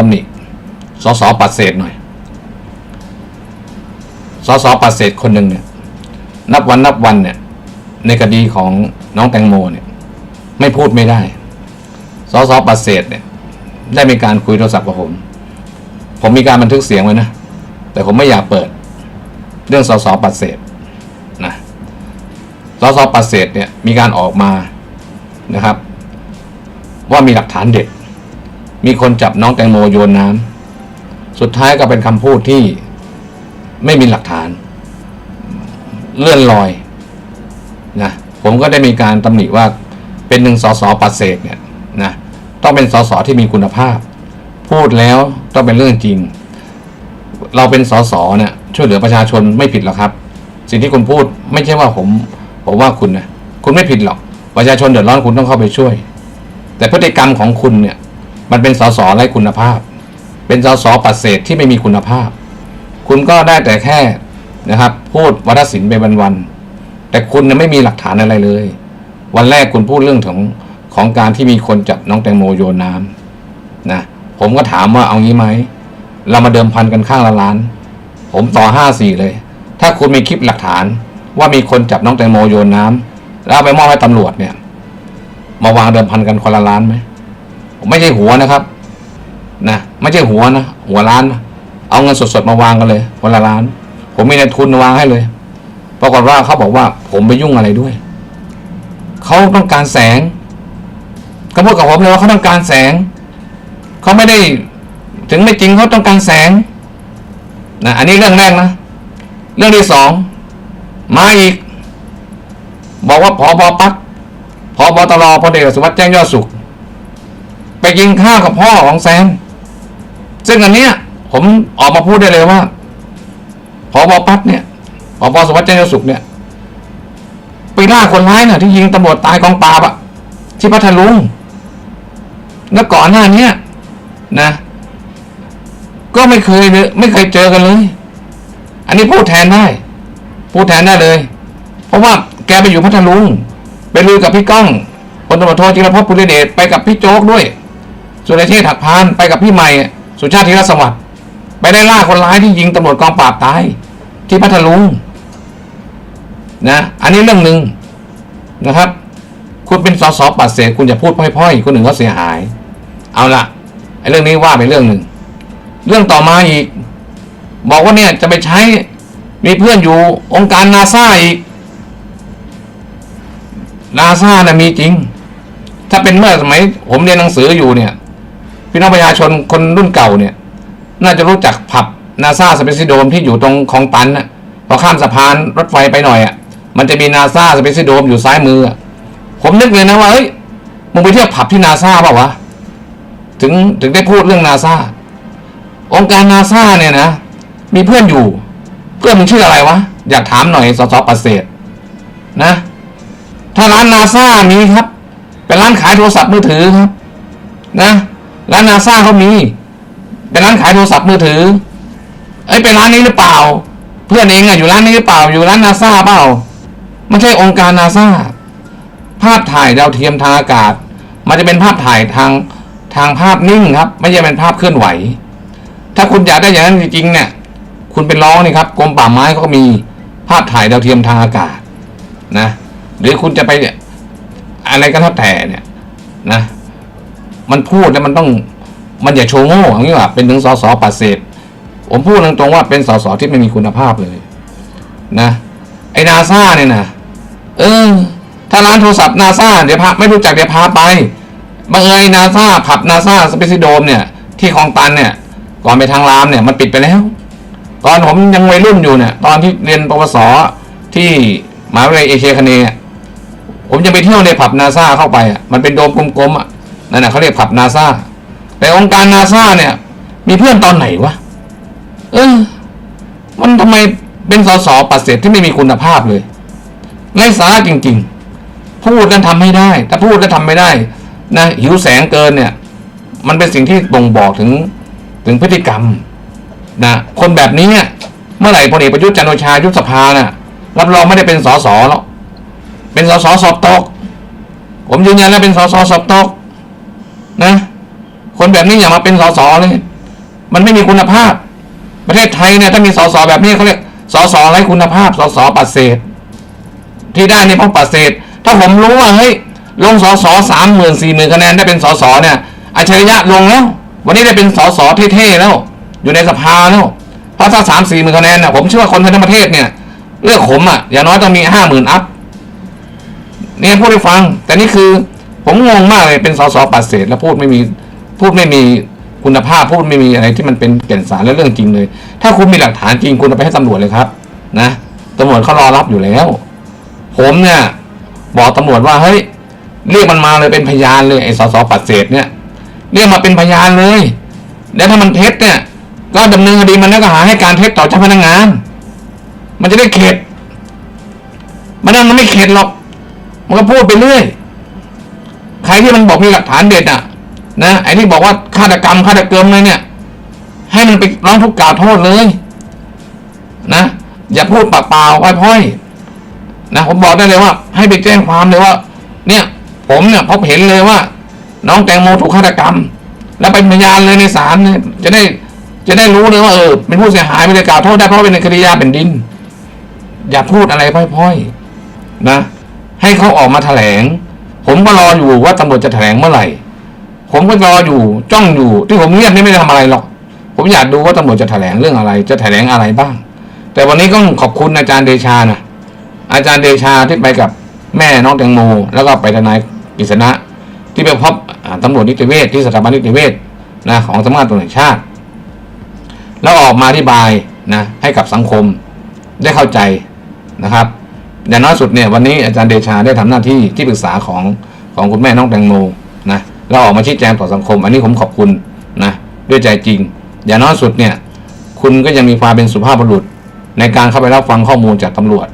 ตำหนิสสปัดเศษหน่อย สสปัดเศษคนหนึ่งเนี่ย นับวันนับวันเนี่ย ในคดีของน้องแตงโมเนี่ย ไม่พูดไม่ได้ สสปัดเศษเนี่ย ได้มีการคุยโทรศัพท์กับผม ผมมีการบันทึกเสียงไว้นะ แต่ผมไม่อยากเปิด เรื่องสสปัดเศษนะ สสปัดเศษเนี่ยมีการออกมานะครับ ว่ามีหลักฐานเด็ด มีคนจับน้องแตงโมโยนน้ำสุดท้ายก็เป็นคำพูดที่ไม่มีหลักฐาน เลื่อนลอยนะผมก็ได้มีการตำหนิว่าเป็นหนึ่งสสปัดเศษเนี่ยนะต้องเป็นสสที่มีคุณภาพ พูดแล้วต้องเป็นเรื่องจริง เราเป็นสสเนี่ยช่วยเหลือประชาชนไม่ผิดหรอกครับ สิ่งที่คุณพูดไม่ใช่ว่าผมผมว่าคุณนะคุณไม่ผิดหรอก ประชาชนเดือดร้อนคุณต้องเข้าไปช่วย แต่พฤติกรรมของคุณเนี่ย มันเป็นสสไร้คุณภาพ เป็นสสปัดเศษที่ไม่มีคุณภาพ คุณก็ได้แต่แค่นะครับ พูดวัฒศิลป์ไปวันๆแต่คุณไม่มีหลักฐานอะไรเลย วันแรกคุณพูดเรื่องของของการที่มีคนจับน้องแตงโมโยนน้ำนะผมก็ถามว่าเอางี้ไหมเรามาเดิมพันกันข้างละล้าน ผมต่อห้าสี่เลย ถ้าคุณมีคลิปหลักฐานว่ามีคนจับน้องแตงโมโยนน้ำแล้วไปมอบให้ตำรวจเนี่ย มาวางเดิมพันกันคนละล้านไหม ไม่ใช่หัวนะครับ นะไม่ใช่หัวนะหัวล้านนะเอาเงินสดๆมาวางกันเลยคนละล้าน ผมมีในทุนวางให้เลยปรากฏว่าเขาบอกว่า ผมไปยุ่งอะไรด้วยเขาต้องการแสงเขาพูดกับผมเลยว่าเขาต้องการแสงเขาไม่ได้ ถึงไม่จริงเขาต้องการแสงนะอันนี้เรื่องแรกนะเรื่องที่สองมาอีก บอกว่าพอบอปักพอบอตรพลเอกสุวัสดิ์แจ้งยอดสุข ไปกินข้าวกับพ่อของแซม ซึ่งอันเนี้ย ผมออกมาพูดได้เลยว่าพอบอปัดเนี่ยพอบอสวัสดิ์แจ้งยสุขเนี่ยไปล่าคนร้ายน่ะ ที่ยิงตำรวจตายกองปราบอะที่พัทลุงแล้วก่อนหน้านี้นะ ก็ไม่เคยเลยไม่เคยเจอกันเลย อันนี้พูดแทนได้ พูดแทนได้เลย เพราะว่าแกไปอยู่พัทลุงไปลุยกับพี่ก้องพลตำรวจโทจิรพจน์ปุริเดชไปกับพี่โจ๊กด้วย สุรเชษฐ์ถักพานไปกับพี่ใหม่ สุชาติธีรสวัสดิ์ไปได้ล่าคนร้ายที่ยิงตำรวจกองปราบตาย ที่พัทลุงนะ อันนี้เรื่องหนึ่งนะครับ คุณเป็นสสปัดเศษคุณจะพูดพ่อยๆคนหนึ่งเขาเสียหาย เอาละไอ้เรื่องนี้ว่าไปเรื่องหนึ่ง เรื่องต่อมาอีก บอกว่าเนี่ยจะไปใช้มีเพื่อนอยู่องค์การนาซาอีกนาซานะ่ะมีจริง ถ้าเป็นเมื่อสมัยผมเรียนหนังสืออยู่เนี่ย พี่น้องประชาชนคนรุ่นเก่าเนี่ย น่าจะรู้จักผับนาซาสเปซิโดมที่อยู่ตรงคลองตันน่ะพอข้ามสะพานรถไฟไปหน่อยอะมันจะมีนาซาสเปซิโดมอยู่ซ้ายมืออะผมนึกเลยนะว่าเฮ้ยมึงไปเที่ยวผับที่นาซาเปล่าวะถึงถึงได้พูดเรื่องนาซาองค์การนาซาเนี่ยนะ มีเพื่อนอยู่ เพื่อนมึงชื่ออะไรวะ อยากถามหน่อยสสปัสเศษนะ ถ้าร้านนาซามีครับ เป็นร้านขายโทรศัพท์มือถือครับ นะ ร้านนาซาเขามีเป็นร้านขายโทรศัพท์มือถือ เอ้ยเป็นร้านนี้หรือเปล่า เพื่อนเองอะอยู่ร้านนี้หรือเปล่าอยู่ร้านนาซาเปล่าไม่ใช่องค์การนาซาภาพถ่ายดาวเทียมทางอากาศ มันจะเป็นภาพถ่ายทางทางภาพนิ่งครับ ไม่ใช่เป็นภาพเคลื่อนไหว ถ้าคุณอยากได้อย่างนั้นจริงๆเนี่ยคุณเป็นร้องนี่ครับกรมป่าไม้เขาก็มีภาพถ่ายดาวเทียมทางอากาศนะ หรือคุณจะไปอะไรก็แล้วแต่เนี่ยนะ มันพูดแล้วมันต้องมันอย่าโชว์โง่อย่างนี้ว่าเป็นถึงสสปัดเศษ ผมพูดตรงๆว่าเป็นสสที่ไม่มีคุณภาพเลย นะไอ้นาซาเนี่ยนะเออ ถ้าร้านโทรศัพท์นาซาเดี๋ยวพาไม่รู้จักเดี๋ยวพาไปบังเอิญนาซาผับนาซาสเปซิโดมเนี่ย ที่คลองตันเนี่ย ก่อนไปทางรามเนี่ยมันปิดไปแล้ว ตอนผมยังวัยรุ่นอยู่เนี่ย ตอนที่เรียนปวสที่มหาวิทยาลัยเอเชียคเน ผมยังไปเที่ยวในผับนาซาเข้าไปอะมันเป็นโดมกลมๆอะ นั่นน่ะเขาเรียกผับนาซาแต่องค์การนาซาเนี่ย มีเพื่อนตอนไหนวะเออมันทำไมเป็นสสปัดเศษที่ไม่มีคุณภาพเลยไร้สาระจริง ๆ พูดแล้วทำไม่ได้ ถ้าพูดแล้วทำไม่ได้นะหิวแสงเกินเนี่ย มันเป็นสิ่งที่บ่งบอกถึงถึงพฤติกรรมนะคนแบบนี้เนี่ยเมื่อไหร่พลเอกประยุทธ์จันโอชายุบสภาน่ะรับรองไม่ได้เป็นสสหรอกเป็นสสสอบตก ผมยืนยันแล้วเป็นสสสอบตก นะ คนแบบนี้อย่ามาเป็นสสเลย มันไม่มีคุณภาพ ประเทศไทยเนี่ยถ้ามีสสแบบนี้เขาเรียกสสไร้คุณภาพสสปัดเศษ ที่ได้นี่เพราะปัดเศษ ถ้าผมรู้ว่าเฮ้ยลงสสสามหมื่นสี่หมื่นคะแนนได้เป็นสสเนี่ยอัจฉริยะลงแล้ว วันนี้ได้เป็นสสเท่ๆแล้ว อยู่ในสภาแล้วเพราะถ้าสามสี่หมื่นคะแนนน่ะผมเชื่อว่าคนทั้งประเทศเนี่ยเลือกผมอะอย่างน้อยต้องมีห้าหมื่นอัพเนี่ยพูดให้ฟัง แต่นี่คือ ผมงงมากเลยเป็นสสปัดเศษแล้วพูดไม่มีพูดไม่มีคุณภาพพูดไม่มีอะไรที่มันเป็นแก่นสารและเรื่องจริงเลย ถ้าคุณมีหลักฐานจริงคุณเอาไปให้ตำรวจเลยครับ นะตำรวจเขารอรับอยู่แล้ว ผมเนี่ย บอกตำรวจว่าเฮ้ยเรียกมันมาเลยเป็นพยานเลยไอ้สสปัดเศษเนี่ยเรียกมาเป็นพยานเลยแล้วถ้ามันเท็จเนี่ย ก็ดำเนินคดีมันแล้วก็หาให้การเท็จต่อเจ้าพนักงาน มันจะได้เข็ดมันนั่นมันไม่เข็ดหรอก มันก็พูดไปเรื่อย ใครที่มันบอกมีหลักฐานเด็ดอะ นะไอ้ที่บอกว่าฆาตกรรมฆาตเกิมเลยเนี่ย ให้มันไปร้องทุกข์กล่าวโทษเลย นะอย่าพูดปากเปล่าพ่อยๆนะผมบอกได้เลยว่า ให้ไปแจ้งความเลยว่า เนี่ย ผมเนี่ยพบเห็นเลยว่า น้องแตงโมถูกฆาตกรรม แล้วเป็นพยานเลยในศาลเนี่ยจะได้จะได้รู้เลยว่าเออเป็นผู้เสียหายไม่ได้กล่าวโทษได้เพราะเป็นคดียาแผ่นดิน อย่าพูดอะไรพ่อยๆนะ ให้เขาออกมาแถลง ผมก็รออยู่ว่าตำรวจจะแถลงเมื่อไหร่ ผมก็รออยู่จ้องอยู่ ที่ผมเงียบนี่ไม่ได้ทำอะไรหรอก ผมอยากดูว่าตำรวจจะแถลงเรื่องอะไร จะแถลงอะไรบ้าง แต่วันนี้ก็ขอบคุณอาจารย์เดชานะอาจารย์เดชาที่ไปกับแม่น้องแตงโมแล้วก็ไปทนายกฤษณะ ที่ไปพบตำรวจนิติเวศที่สถาบันนิติเวศนะของสำนักงานตำรวจแห่งชาติ แล้วออกมาอธิบายนะให้กับสังคมได้เข้าใจนะครับ อย่างน้อยสุดเนี่ยวันนี้อาจารย์เดชาได้ทำหน้าที่ที่ปรึกษาของของคุณแม่น้องแตงโมนะแล้วออกมาชี้แจงต่อสังคม อันนี้ผมขอบคุณนะด้วยใจจริง อย่างน้อยสุดเนี่ยคุณก็ยังมีความเป็นสุภาพบุรุษ ในการเข้าไปรับฟังข้อมูลจากตำรวจ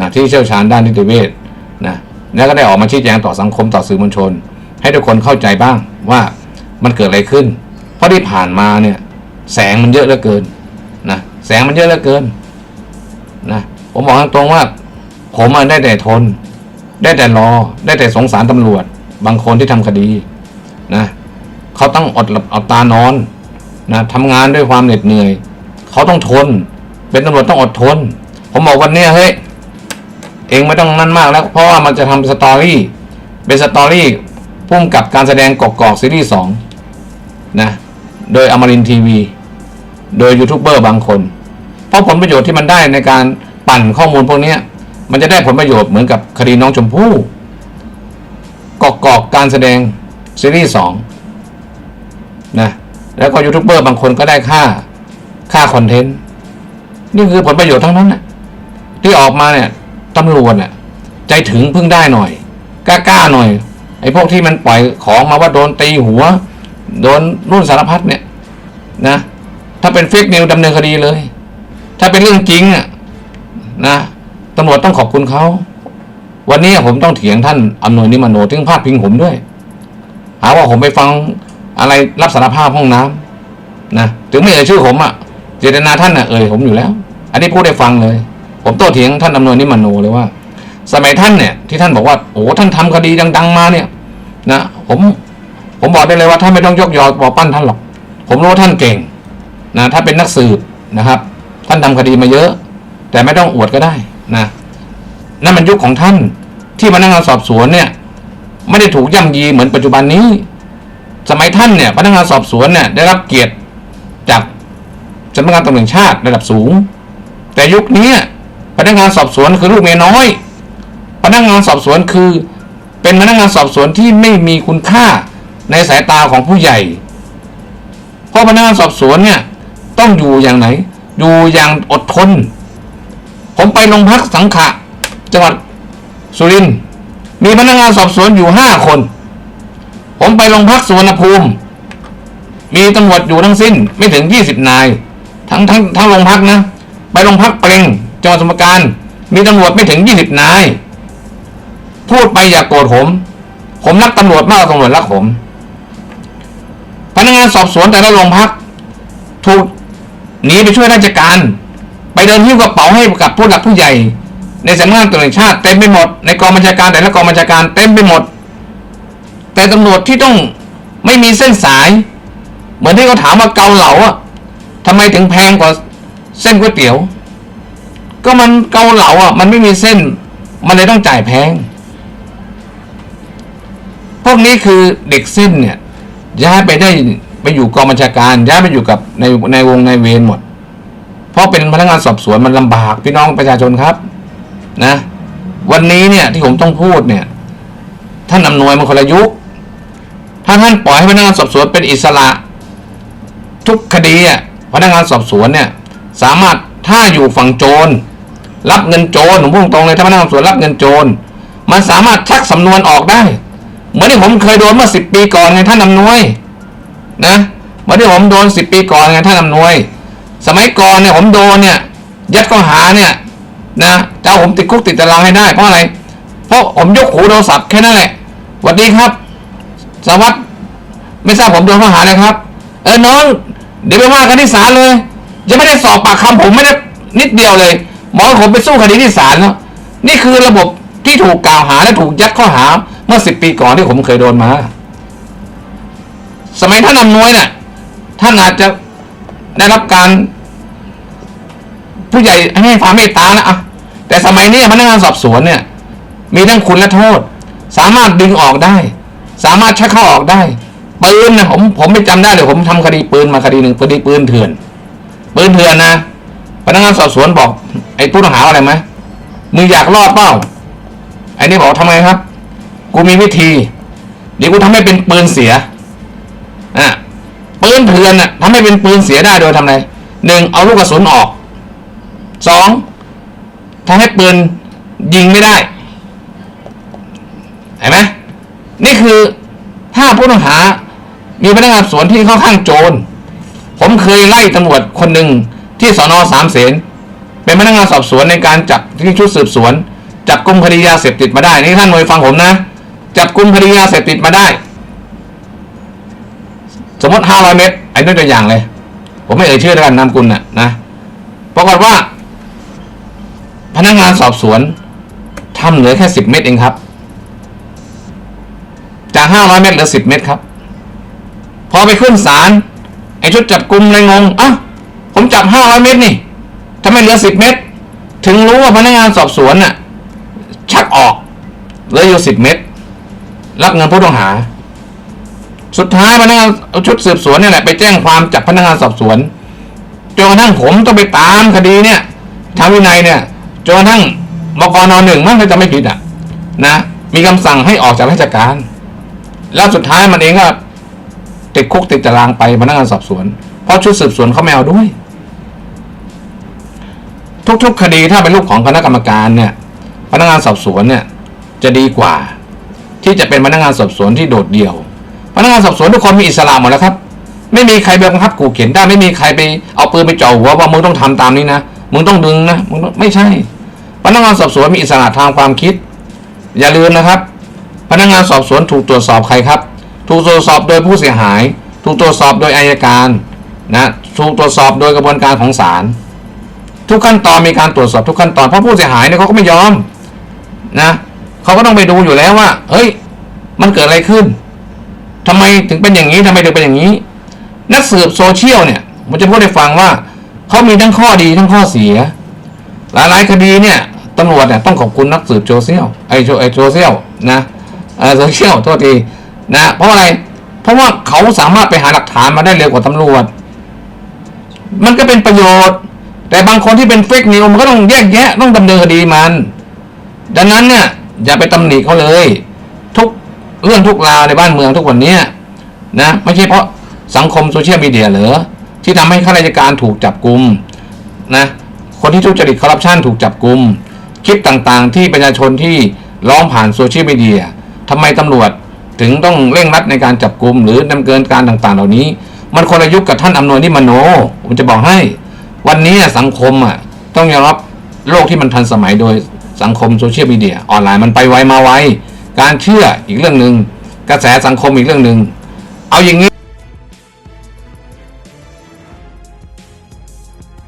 นะที่เชี่ยวชาญด้านนิติเวชนะแล้วก็ได้ออกมาชี้แจงต่อสังคมต่อสื่อมวลชน ให้ทุกคนเข้าใจบ้างว่ามันเกิดอะไรขึ้น เพราะที่ผ่านมาเนี่ยแสงมันเยอะเหลือเกินนะแสงมันเยอะเหลือเกินนะผมบอกตรงๆว่า ผมอะได้แต่ทน ได้แต่รอ ได้แต่สงสารตำรวจ บางคนที่ทำคดีนะเขาต้องอดหลับเอาตานอนนะทำงานด้วยความเหน็ดเหนื่อย เขาต้องทน เป็นตำรวจต้องอดทน ผมบอกวันนี้เฮ้ยเองไม่ต้องนั่นมากแล้วเพราะว่ามันจะทำสตอรี่เป็นสตอรี่พุ่มกับการแสดงกอกๆซีรีส์สองนะโดยอมรินทีวี โดยยูทูบเบอร์บางคน เพราะผลประโยชน์ที่มันได้ในการปั่นข้อมูลพวกนี้ มันจะได้ผลประโยชน์เหมือนกับคดีน้องชมพู่กอกๆกการแสดงซีรีส์สองนะแล้วก็ยูทูบเบอร์บางคนก็ได้ค่าค่าคอนเทนต์นี่คือผลประโยชน์ทั้งนั้นนะที่ออกมาเนี่ยตำรวจน่ะใจถึงพึ่งได้หน่อย กล้าๆหน่อย ไอ้พวกที่มันปล่อยของมาว่าโดนตีหัว โดนรุ่นสารพัดเนี่ยนะถ้าเป็นเฟกนิวดำเนินคดีเลย ถ้าเป็นเรื่องจริงอะนะ ตำรวจต้องขอบคุณเขาวันนี้ผมต้องเถียงท่านอำนวยนิมโนถึงพาดพิงผมด้วย หาว่าผมไปฟังอะไรรับสารภาพห้องน้ำนะถึงไม่เอ่ยชื่อผมอะเจตนาท่านอะเอ่ยผมอยู่แล้ว อันนี้พูดได้ฟังเลย ผมโต้เถียงท่านอำนวยนิมโนเลยว่า สมัยท่านเนี่ย ที่ท่านบอกว่าโอ้ท่านทำคดีดัง ๆ มาเนี่ย นะผมผมบอกได้เลยว่าท่านไม่ต้องยกยอบอกปั้นท่านหรอก ผมรู้ว่าท่านเก่งนะถ้าเป็นนักสืบนะครับ ท่านทำคดีมาเยอะ แต่ไม่ต้องอวดก็ได้ นะนั่นมันยุคของท่านที่พนักงานสอบสวนเนี่ย ไม่ได้ถูกย่ำยีเหมือนปัจจุบันนี้ สมัยท่านเนี่ยพนักงานสอบสวนเนี่ยได้รับเกียรติจากสำนักงานตำรวจแห่งชาติระดับสูง แต่ยุคนี้พนักงานสอบสวนคือลูกเมียน้อย พนักงานสอบสวนคือ เป็นพนักงานสอบสวนที่ไม่มีคุณค่าในสายตาของผู้ใหญ่ เพราะพนักงานสอบสวนเนี่ยต้องอยู่อย่างไหน อยู่อย่างอดทน ผมไปโรงพักสังขะ จังหวัดสุรินทร์มีพนักงานสอบสวนอยู่ห้าคน ผมไปโรงพักสุวรรณภูมิ มีตำรวจอยู่ทั้งสิ้นไม่ถึงยี่สิบนาย ทั้งทั้งทั้งโรงพักนะ ไปโรงพักเปรงจังหวัดสมุทรปราการ มีตำรวจไม่ถึงยี่สิบนาย พูดไปอย่ากโกรธผม ผมรักตำรวจมากกว่าตำรวจรักผม พนักงานสอบสวนแต่ละโรงพัก ถูกหนีไปช่วยราชการ ไปเดินหิ้วกระเป๋าให้กับผู้หลักผู้ใหญ่ ในสำนักงานตำรวจแห่งชาติเต็มไปหมดในกองบัญชาการแต่ละกองบัญชาการเต็มไปหมด แต่ตำรวจที่ต้องไม่มีเส้นสาย เหมือนที่เขาถามว่าเกาเหลาอะทำไมถึงแพงกว่าเส้นก๋วยเตี๋ยว ก็มันเกาเหลาอะ มันไม่มีเส้น มันเลยต้องจ่ายแพง พวกนี้คือเด็กเส้นเนี่ยย้ายไปได้ไปอยู่กองบัญชาการย้ายไปอยู่กับในในวงในเวรหมด เพราะเป็นพนักงานสอบสวนมันลำบากพี่น้องประชาชนครับ นะ วันนี้เนี่ยที่ผมต้องพูดเนี่ย ท่านอำนวยมันคนละยุคถ้าท่านปล่อยให้พนักงานสอบสวนเป็นอิสระ ทุกคดีอะพนักงานสอบสวนเนี่ย สามารถถ้าอยู่ฝั่งโจร รับเงินโจรผมพูดตรงเลยถ้าพนักงานสอบสวนรับเงินโจร มันสามารถชักสำนวนออกได้ เหมือนที่ผมเคยโดนเมื่อสิบปีก่อนไงท่านอำนวย นะเหมือนที่ผมโดนสิบปีก่อนไงท่านอำนวย สมัยก่อนเนี่ยผมโดนเนี่ย ยัดข้อหาเนี่ยนะจะเอาผมติดคุกติดตารางให้ได้เพราะอะไร เพราะผมยกหูโทรศัพท์แค่นั้นแหละสวัสดีครับ สวัสดไม่ทราบผมโดนข้อหาอะไรครับ เออน้อง เดี๋ยวไปว่ากันที่ศาลเลย ยังไม่ได้สอบปากคำผมไม่ได้นิดเดียวเลยหมอผมไปสู้คดีที่ศาลแล้วนี่คือระบบที่ถูกกล่าวหาและถูกยัดข้อหาเมื่อสิบปีก่อนที่ผมเคยโดนมา สมัยท่านอำนวยเนี่ยท่านอาจจะได้รับการ ผู้ใหญ่ให้ความเมตตานะอะแต่สมัยนี้พนักงานสอบสวนเนี่ย มีทั้งคุณและโทษ สามารถดึงออกได้ สามารถชักเข้าออกได้ปืนนะผมผมไม่จำได้เลยผมทำคดีปืนมาคดีหนึ่งคดีปืนเถื่อน ปืนเถื่อนนะพนักงานสอบสวนบอก ไอ้ผู้ต้องหาอะไรไหมมึงอยากรอดเปล่าไอ้นี่บอกทำไมครับ กูมีวิธี เดี๋ยวกูทำให้เป็นปืนเสียอะปืนเถื่อนน่ะทำให้เป็นปืนเสียได้โดยทำไงหนึ่งเอาลูกกระสุนออก สองทำให้ปืนยิงไม่ได้เห็นไหมนี่คือถ้าผู้ต้องหา มีพนักงานสวนที่ค่อนข้างโจร ผมเคยไล่ตำรวจคนหนึ่งที่สอนอสามเสนเป็นพนักงานสอบสวนในการจับที่ชุดสืบสวน จับกลุ่มคดียาเสพติดมาได้ นี่ท่านหน่วยฟังผมนะ จับกลุ่มคดียาเสพติดมาได้ สมมติห้าร้อยเมตรไอ้นั่ตัวอย่างเลย ผมไม่เอ่ยชื่อแล้วกันนามกุลน่ะนะปรากฏว่า นักงานสอบสวนทำเหลือแค่สิบเมตรเองครับ จากห้าร้อยเมตรเหลือสิบเมตรครับ พอไปขึ้นศาลไอ้ชุดจับกลุ่มเลยงงอะผมจับห้าร้อยเมตรนี่ทำไมเหลือสิบเมตรถึงรู้ว่าพนักงานสอบสวนน่ะ ชักออกเหลืออยู่สิบเมตรรับเงินผู้ต้องหา สุดท้ายพนักงานชุดสืบสวนเนี่ยแหละไปแจ้งความจับพนักงานสอบสวนจนกระทั่งผมต้องไปตามคดีเนี่ยทางวินัยเนี่ย จนกระทั่งบกนหนึ่งมั้งถ้าจะไม่ผิดอะ นะ มีคำสั่งให้ออกจากราชการ แล้วสุดท้ายมันเองก็ติดคุกติดตารางไปพนักงานสอบสวน เพราะชุดสืบสวนเขาไม่เอาด้วย ทุกๆ คดีถ้าเป็นลูกของคณะกรรมการเนี่ยพนักงานสอบสวนเนี่ยจะดีกว่า ที่จะเป็นพนักงานสอบสวนที่โดดเดี่ยว พนักงานสอบสวนทุกคนมีอิสระหมดแล้วครับ ไม่มีใครไปบังคับขู่เข็นได้ไม่มีใครไปเอาปืนไปจ่อหัวว่ามึงต้องทำตามนี้นะมึงต้องดึงนะมึงไม่ใช่ พนักงานสอบสวนมีอิสระทางความคิด อย่าลืมนะครับ พนักงานสอบสวนถูกตรวจสอบใครครับ ถูกตรวจสอบโดยผู้เสียหาย ถูกตรวจสอบโดยอายการนะถูกตรวจสอบโดยกระบวนการของศาลทุกขั้นตอนมีการตรวจสอบทุกขั้นตอนเพราะผู้เสียหายเนี่ยเขาก็ไม่ยอมนะเขาก็ต้องไปดูอยู่แล้วว่า เฮ้ย มันเกิดอะไรขึ้นทำไมถึงเป็นอย่างนี้ทำไมถึงเป็นอย่างนี้ นักสืบโซเชียลเนี่ยมันจะพูดให้ฟังว่าเขามีทั้งข้อดีทั้งข้อเสีย หลายๆคดีเนี่ย ตำรวจเนี่ยต้องขอบคุณนักสืบโซเชียลไอโซไอโซเชียลนะโซเชียลโทษทีนะเพราะอะไร เพราะว่าเขาสามารถไปหาหลักฐานมาได้เร็วกว่าตำรวจ มันก็เป็นประโยชน์ แต่บางคนที่เป็นเฟกนิวมันก็ต้องแยกแยะต้องดำเนินคดีมัน ดังนั้นเนี่ยอย่าไปตำหนิเขาเลย ทุกเรื่องทุกราวในบ้านเมืองทุกวันนี้นะไม่ใช่เพราะสังคมโซเชียลมีเดียเหรอที่ทำให้ข้าราชการถูกจับกลุมนะคนที่ทุจริตคอร์รัปชันถูกจับกลุม คลิปต่างๆ ที่ประชาชนที่ร้องผ่านโซเชียลมีเดียทำไมตำรวจถึงต้องเร่งรัดในการจับกลุมหรือดำเนินการต่างๆ เหล่านี้ มันคนละยุคกับท่านอำนวยนิมโนผมจะบอกให้ วันนี้สังคมอะต้องยอมรับโลกที่มันทันสมัยโดยสังคมโซเชียลมีเดียออนไลน์มันไปไวมาไวการเชื่ออีกเรื่องหนึ่งกระแสสังคมอีกเรื่องหนึ่งเอาอย่างนี้